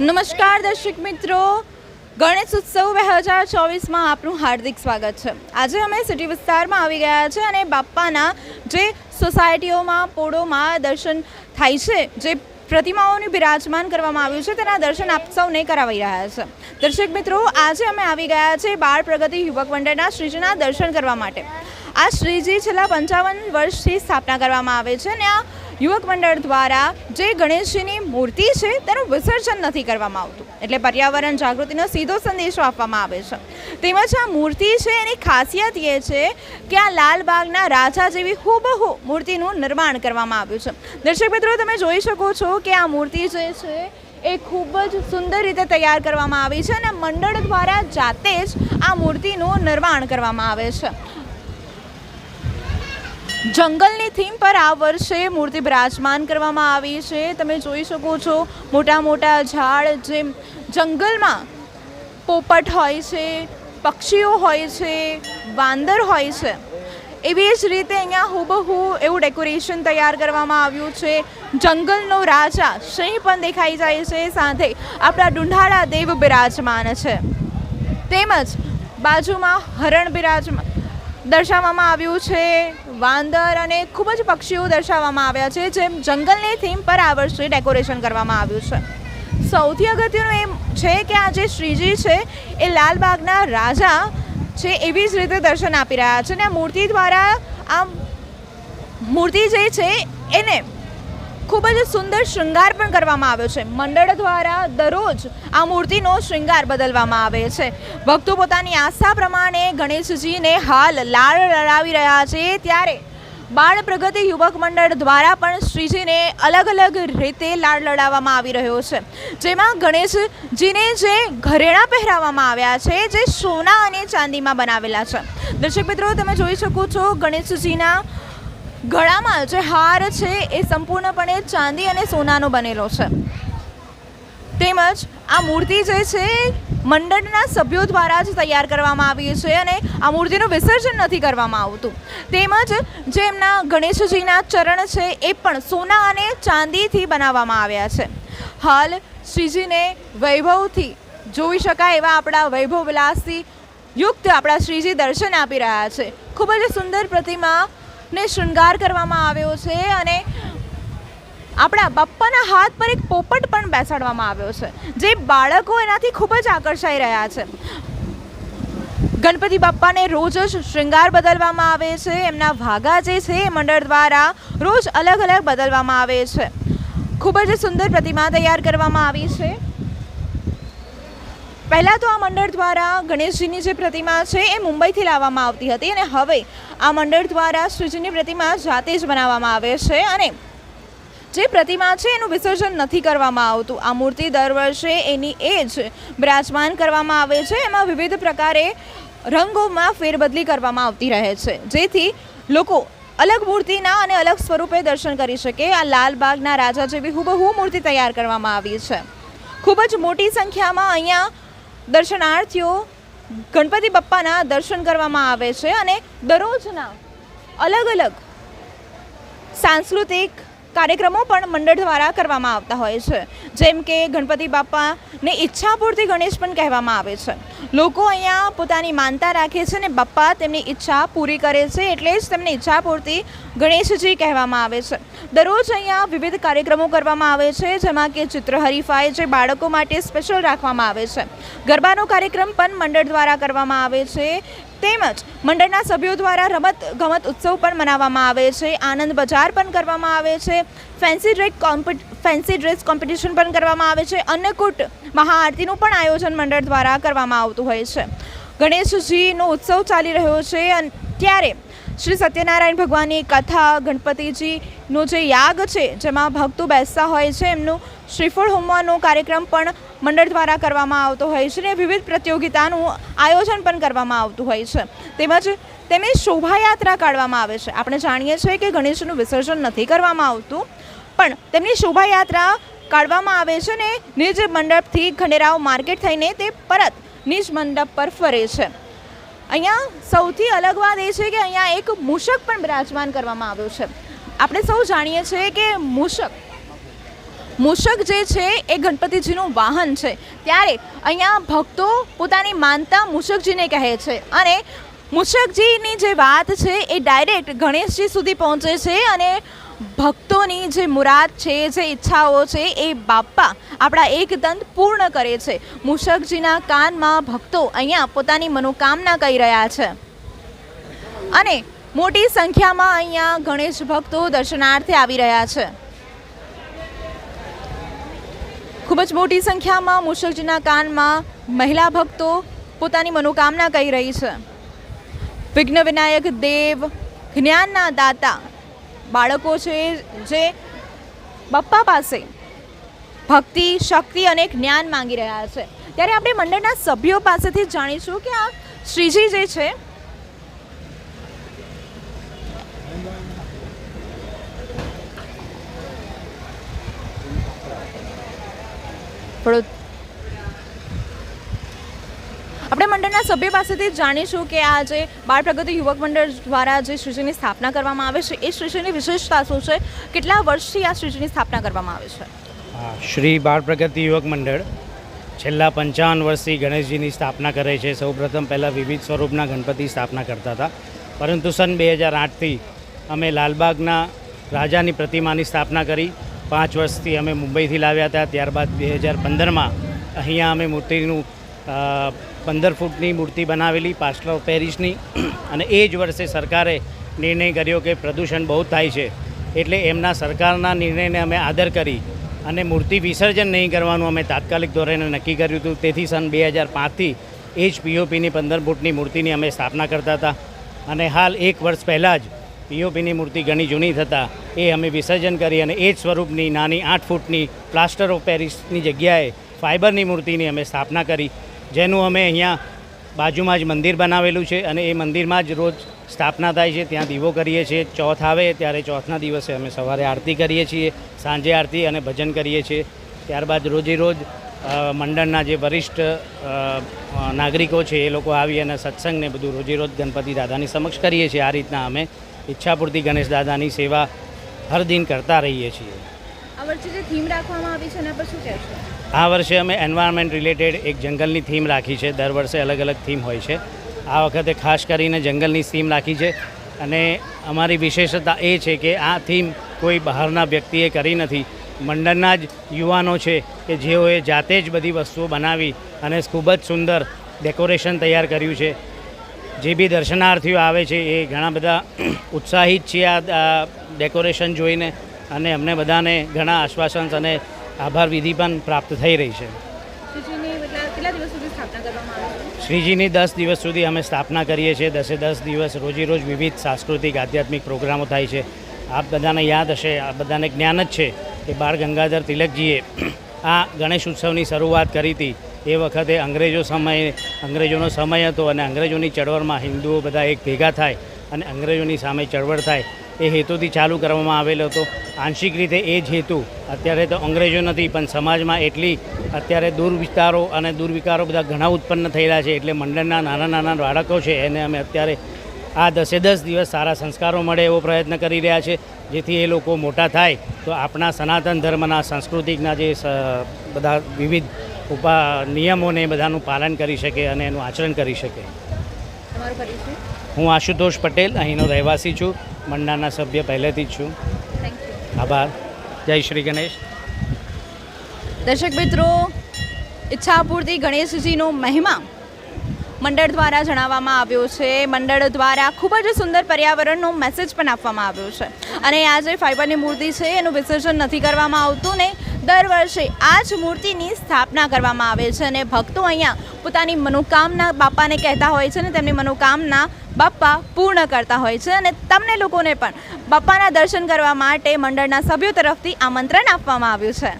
નમસ્કાર દર્શક મિત્રો. ગણેશ ઉત્સવ બે હજાર ચોવીસમાં આપનું હાર્દિક સ્વાગત છે. આજે અમે સિટી વિસ્તારમાં આવી ગયા છે અને બાપ્પાના જે સોસાયટીઓમાં, પોળોમાં દર્શન થાય છે, જે પ્રતિમાઓનું બિરાજમાન કરવામાં આવ્યું છે, તેના દર્શન આપ સૌને કરાવી રહ્યા છે. દર્શક મિત્રો, આજે અમે આવી ગયા છે બાળ પ્રગતિ યુવક મંડળના શ્રીજીના દર્શન કરવા માટે. આ શ્રીજી છેલ્લા પંચાવન વર્ષથી સ્થાપના કરવામાં આવે છે અને આ યુવક મંડળ દ્વારા જે ગણેશજીની મૂર્તિ છે તેનું વિસર્જન નથી કરવામાં આવતું. એટલે પર્યાવરણ જાગૃતિનો સીધો સંદેશો આપવામાં આવે છે. તેમજ આ મૂર્તિ છે એની ખાસિયત એ છે કે આ લાલબાગના રાજા જેવી હુબહુ મૂર્તિનું નિર્માણ કરવામાં આવ્યું છે. દર્શક મિત્રો, તમે જોઈ શકો છો કે આ મૂર્તિ જે છે એ ખૂબ જ સુંદર રીતે તૈયાર કરવામાં આવી છે અને મંડળ દ્વારા જાતે જ આ મૂર્તિનું નિર્માણ કરવામાં આવે છે. જંગલની થીમ પર આ વર્ષે મૂર્તિ બિરાજમાન કરવામાં આવી છે. તમે જોઈ શકો છો મોટા મોટા ઝાડ જેમ જંગલમાં પોપટ હોય છે, પક્ષીઓ હોય છે, વાંદર હોય છે. એવી જ રીતે અહીંયા હુબહુ એવું ડેકોરેશન તૈયાર કરવામાં આવ્યું છે. જંગલનો રાજા સિંહ પણ દેખાઈ જાય છે. સાથે આપણા ડુંઢાળા દેવ બિરાજમાન છે. તેમજ બાજુમાં હરણ બિરાજમાન દર્શાવવામાં આવ્યું છે. વાંદર અને ખૂબ જ પક્ષીઓ દર્શાવવામાં આવ્યા છે, જેમ જંગલની થીમ પર આ વર્ષે ડેકોરેશન કરવામાં આવ્યું છે. સૌથી અગત્યનું એમ છે કે આ જે શ્રીજી છે, એ લાલબાગના રાજા છે એવી જ રીતે દર્શન આપી રહ્યા છે અને આ મૂર્તિ દ્વારા આ મૂર્તિ જે છે, એને ખૂબ જ સુંદર શૃંગાર પણ કરવામાં આવ્યો છે. મંડળ દ્વારા દરરોજ આ મૂર્તિનો શૃંગાર બદલવામાં આવે છે. ભક્તો પોતાની આસ્થા પ્રમાણે ગણેશજીને હાલ લાળ લડાવી રહ્યા છે. ત્યારે બાળ પ્રગતિ યુવક મંડળ દ્વારા પણ શ્રીજીને અલગ અલગ રીતે લાળ લડાવવામાં આવી રહ્યો છે. જેમાં ગણેશજીને જે ઘરેણાં પહેરાવવામાં આવ્યા છે, જે સોના અને ચાંદીમાં બનાવેલા છે. દર્શક મિત્રો, તમે જોઈ શકો છો ગણેશજીના ગળામાં જે હાર છે એ સંપૂર્ણપણે ચાંદી અને સોનાનો બનેલો છે. તેમજ આ મૂર્તિ જે છે મંડળના સભ્યો દ્વારા જ તૈયાર કરવામાં આવી છે અને આ મૂર્તિનું વિસર્જન નથી કરવામાં આવતું. તેમજ જે એમના ગણેશજીના ચરણ છે એ પણ સોના અને ચાંદીથી બનાવવામાં આવ્યા છે. હાલ શ્રીજીને વૈભવથી જોઈ શકાય એવા આપણા વૈભવ વિલાસથી યુક્ત આપણા શ્રીજી દર્શન આપી રહ્યા છે. ખૂબ જ સુંદર પ્રતિમા ને શૃંગાર કરવામાં આવ્યો છે અને આપણા બાપ્પાના હાથ પર એક પોપટ પણ બેસાડવામાં આવ્યો છે. જે બાળકો એનાથી ખૂબ જ આકર્ષાઈ રહ્યા છે. ગણપતિ બાપ્પાને રોજ જ શૃંગાર બદલવામાં આવે છે. એમના ભાગા જે છે એ મંડળ દ્વારા રોજ અલગ અલગ બદલવામાં આવે છે. ખૂબ જ સુંદર પ્રતિમા તૈયાર કરવામાં આવી છે. પહેલાં તો આ મંડળ દ્વારા ગણેશજીની જે પ્રતિમા છે એ મુંબઈથી લાવવામાં આવતી હતી અને હવે આ મંડળ દ્વારા શ્રીજીની પ્રતિમા જાતે જ બનાવવામાં આવે છે અને જે પ્રતિમા છે એનું વિસર્જન નથી કરવામાં આવતું. આ મૂર્તિ દર વર્ષે એની એ જ બિરાજમાન કરવામાં આવે છે. એમાં વિવિધ પ્રકારે રંગોમાં ફેરબદલી કરવામાં આવતી રહે છે. જેથી લોકો અલગ મૂર્તિના અને અલગ સ્વરૂપે દર્શન કરી શકે. આ લાલબાગના રાજા જેવી હુબહુ મૂર્તિ તૈયાર કરવામાં આવી છે. ખૂબ જ મોટી સંખ્યામાં અહીંયા દર્શનાર્થીઓ ગણપતિ બાપ્પાના દર્શન કરવામાં આવે છે અને દરરોજના અલગ અલગ સાંસ્કૃતિક કાર્યક્રમો પણ મંડળ દ્વારા કરવામાં આવતા હોય છે. જેમ કે ગણપતિ બાપ્પાને ઈચ્છા પૂરતી ગણેશ પણ કહેવામાં આવે છે. લોકો અહીંયા પોતાની માનતા રાખે છે અને બાપા તેમની ઈચ્છા પૂરી કરે છે એટલે જ તેમને ઈચ્છા પૂરતી ગણેશજી કહેવામાં આવે છે. દરરોજ અહીંયા વિવિધ કાર્યક્રમો કરવામાં આવે છે, જેમાં કે ચિત્ર હરીફાઈ જે બાળકો માટે સ્પેશિયલ રાખવામાં આવે છે. ગરબાનો કાર્યક્રમ પણ મંડળ દ્વારા કરવામાં આવે છે. તેમજ મંડળના સભ્યો દ્વારા રમત ગમત ઉત્સવ પણ મનાવવામાં આવે છે, આનંદ બજાર પણ કરવામાં આવે છે, ફેન્સી કોમ્પિટ, ફેન્સી ડ્રેસ કોમ્પિટિશન પણ કરવામાં આવે છે, અન્નકૂટ મહાઆરતીનું પણ આયોજન મંડળ દ્વારા કરવામાં આવતું હોય છે. ગણેશજીનો ઉત્સવ ચાલી રહ્યો છે અને, ત્યારે શ્રી સત્યનારાયણ ભગવાનની કથા, ગણપતિજીનો જે યાગ છે, જેમાં ભક્તો બેસતા હોય છે, એમનું શ્રીફળ હોમવાનો કાર્યક્રમ પણ મંડળ દ્વારા કરવામાં આવતો હોય છે અને વિવિધ પ્રતિયોગિતાનું આયોજન પણ કરવામાં આવતું હોય છે. તેમજ તેમની શોભાયાત્રા કાઢવામાં આવે છે. આપણે જાણીએ છીએ કે ગણેશનું વિસર્જન નથી કરવામાં આવતું, પણ તેમની શોભાયાત્રા કાઢવામાં આવે છે ને નિજ મંડપથી ખંડેરાવ માર્કેટ થઈને તે પરત નિજ મંડપ પર ફરે છે. અહીંયા સૌથી અલગ વાત એ છે કે અહીંયા એક મૂષક પણ બિરાજમાન કરવામાં આવ્યું છે. આપણે સૌ જાણીએ છીએ કે મૂષક મૂષક જે છે એ ગણપતિજીનું વાહન છે. ત્યારે અહીંયા ભક્તો પોતાની માનતા મૂષકજીને કહે છે અને મૂષકજીની જે વાત છે એ ડાયરેક્ટ ગણેશજી સુધી પહોંચે છે અને ભક્તોની જે મુરાદ છે, જે ઈચ્છાઓ છે, એ બાપ્પા આપણા એકદંત પૂર્ણ કરે છે. મૂષકજીના કાનમાં ભક્તો અહીંયા પોતાની મનોકામના કહી રહ્યા છે. અને મોટી સંખ્યામાં અહીંયા ગણેશ ભક્તો દર્શનાર્થે આવી રહ્યા છે. ખૂબ જ મોટી સંખ્યામાં મૂષકજીના કાનમાં મહિલા ભક્તો પોતાની મનોકામના કહી રહી છે. વિઘ્ન વિનાયક દેવ, જ્ઞાનના દાતા બાળકો છે જે બપ્પા પાસે ભક્તિ, શક્તિ અને જ્ઞાન માંગી રહ્યા છે. ત્યારે આપણે મંડળના સભ્યો પાસેથી જાણીશું કે આ શ્રીજી જે છે થોડું આપણે મંડળના સભ્ય પાસેથી જાણીશું કે આ જે બાળ પ્રગતિ યુવક મંડળ દ્વારા જે શ્રીજીની સ્થાપના કરવામાં આવે છે, એ શ્રીજીની વિશેષતા શું છે? કેટલા વર્ષથી આ શ્રીજીની સ્થાપના કરવામાં આવે છે? શ્રી બાળ પ્રગતિ યુવક મંડળ છેલ્લા પંચાવન વર્ષથી ગણેશજીની સ્થાપના કરે છે. સૌપ્રથમ પહેલાં વિવિધ સ્વરૂપના ગણપતિ સ્થાપના કરતા હતા. પરંતુ સન બે હજાર આઠથી અમે લાલબાગના રાજાની પ્રતિમાની સ્થાપના કરી. પાંચ વર્ષથી અમે મુંબઈથી લાવ્યા હતા. ત્યારબાદ બે હજાર પંદરમાં અહીંયા અમે મૂર્તિનું પંદર ફૂટની મૂર્તિ બનાવેલી પાસ્ટર ઓફ પેરિસની અને એ જ વર્ષે સરકારે નિર્ણય કર્યો કે પ્રદૂષણ બહુ થાય છે. એટલે એમના સરકારના નિર્ણયને અમે આદર કરી અને મૂર્તિ વિસર્જન નહીં કરવાનું અમે તાત્કાલિક ધોરણે નક્કી કર્યું હતું. તેથી સન બે હજાર પાંચથી એ જ પીઓપીની પંદર ફૂટની મૂર્તિની અમે સ્થાપના કરતા હતા અને હાલ એક વર્ષ પહેલાં જ પીઓપીની મૂર્તિ ઘણી જૂની થતાં એ અમે વિસર્જન કરી અને એ જ સ્વરૂપની નાની આઠ ફૂટની પ્લાસ્ટર ઓફ પેરિસની જગ્યાએ ફાઇબરની મૂર્તિની અમે સ્થાપના કરી. જેનું અમે અહીંયા બાજુમાં જ મંદિર બનાવેલું છે અને એ મંદિરમાં જ રોજ સ્થાપના થાય છે. ત્યાં દીવો કરીએ છીએ. ચોથ આવે ત્યારે ચોથના દિવસે અમે સવારે આરતી કરીએ છીએ, સાંજે આરતી અને ભજન કરીએ છીએ. ત્યારબાદ રોજે રોજ મંડળના જે વરિષ્ઠ નાગરિકો છે એ લોકો આવી અને સત્સંગને બધું રોજે રોજ ગણપતિ દાદાની સમક્ષ કરીએ છીએ. આ રીતના અમે ઈચ્છાપૂર્તિ ગણેશ દાદાની સેવા હર દિન કરતા રહીએ છીએ. આ વર્ષે જે થીમ રાખવામાં આવી છે એના પર શું કહેશો? આ વર્ષે અમે એન્વાયરમેન્ટ રિલેટેડ એક જંગલની થીમ રાખી છે. દર વર્ષે અલગ અલગ થીમ હોય છે. આ વખતે ખાસ કરીને જંગલની થીમ રાખી છે. અને અમારી વિશેષતા એ છે કે આ થીમ કોઈ બહારના વ્યક્તિએ કરી નથી. મંડળના જ યુવાનો છે કે જેઓએ જાતે જ બધી વસ્તુઓ બનાવી અને ખૂબ જ સુંદર ડેકોરેશન તૈયાર કર્યું છે. જે બી દર્શનાર્થીઓ આવે છે એ ઘણા બધા ઉત્સાહિત છે આ ડેકોરેશન જોઈને. અને અમને બધાને ઘણા આશ્વાસન અને આભાર વિધિ પણ પ્રાપ્ત થઈ રહી છે. શ્રીજીની દસ દિવસ સુધી અમે સ્થાપના કરીએ છીએ. દસે દસ દિવસ રોજે રોજ વિવિધ સાંસ્કૃતિક આધ્યાત્મિક પ્રોગ્રામો થાય છે. આપ બધાને યાદ હશે આ બધાને જ્ઞાન જ છે કે બાળ ગંગાધર તિલકજીએ આ ગણેશ ઉત્સવની શરૂઆત કરી હતી. એ વખતે અંગ્રેજો સમયે અંગ્રેજોનો સમય હતો અને અંગ્રેજોની ચળવળમાં હિન્દુઓ બધા એક ભેગા થાય અને અંગ્રેજોની સામે ચળવળ થાય. એ હેતુથી ચાલુ કરવામાં આવેલો હતો. આંશિક રીતે એ જ હેતુ અત્યારે તો અંગ્રેજો નથી, પણ સમાજમાં એટલી અત્યારે દુર્વિસ્તારો અને દુર્વિકારો બધા ઘણા ઉત્પન્ન થયેલા છે. એટલે મંડળના નાના નાના બાળકો છે, એને અમે અત્યારે આ દસે દસ દિવસ સારા સંસ્કારો મળે એવો પ્રયત્ન કરી રહ્યા છે. જેથી એ લોકો મોટા થાય. તો આપણા સનાતન ધર્મના, સાંસ્કૃતિકના જે બધા વિવિધ ઉપા નિયમોને બધાનું પાલન કરી શકે અને એનું આચરણ કરી શકે. હું આશુતોષ પટેલ અહીંનો રહેવાસી છું. મંડળના સભ્ય પહેલેથી જ છું. આભાર. જય શ્રી ગણેશ. દર્શક મિત્રો ઈચ્છાપૂર્તિ ગણેશજીનો મહિમા મંડળ દ્વારા જણાવવામાં આવ્યો છે. મંડળ દ્વારા ખૂબ જ સુંદર પર્યાવરણનો મેસેજ પણ આપવામાં આવ્યો છે. અને આ જે ફાઇબરની મૂર્તિ છે એનું વિસર્જન નથી કરવામાં આવતું ને દર વર્ષે આ જ મૂર્તિની સ્થાપના કરવામાં આવે છે. અને ભક્તો અહીંયા પોતાની મનોકામના બાપાને કહેતા હોય છે ને તેમની મનોકામના બાપ્પા પૂર્ણ કરતા હોય છે અને તમને લોકોને પણ બાપ્પાના દર્શન કરવા માટે મંડળના સભ્યો તરફથી આમંત્રણ આપવામાં આવ્યું છે.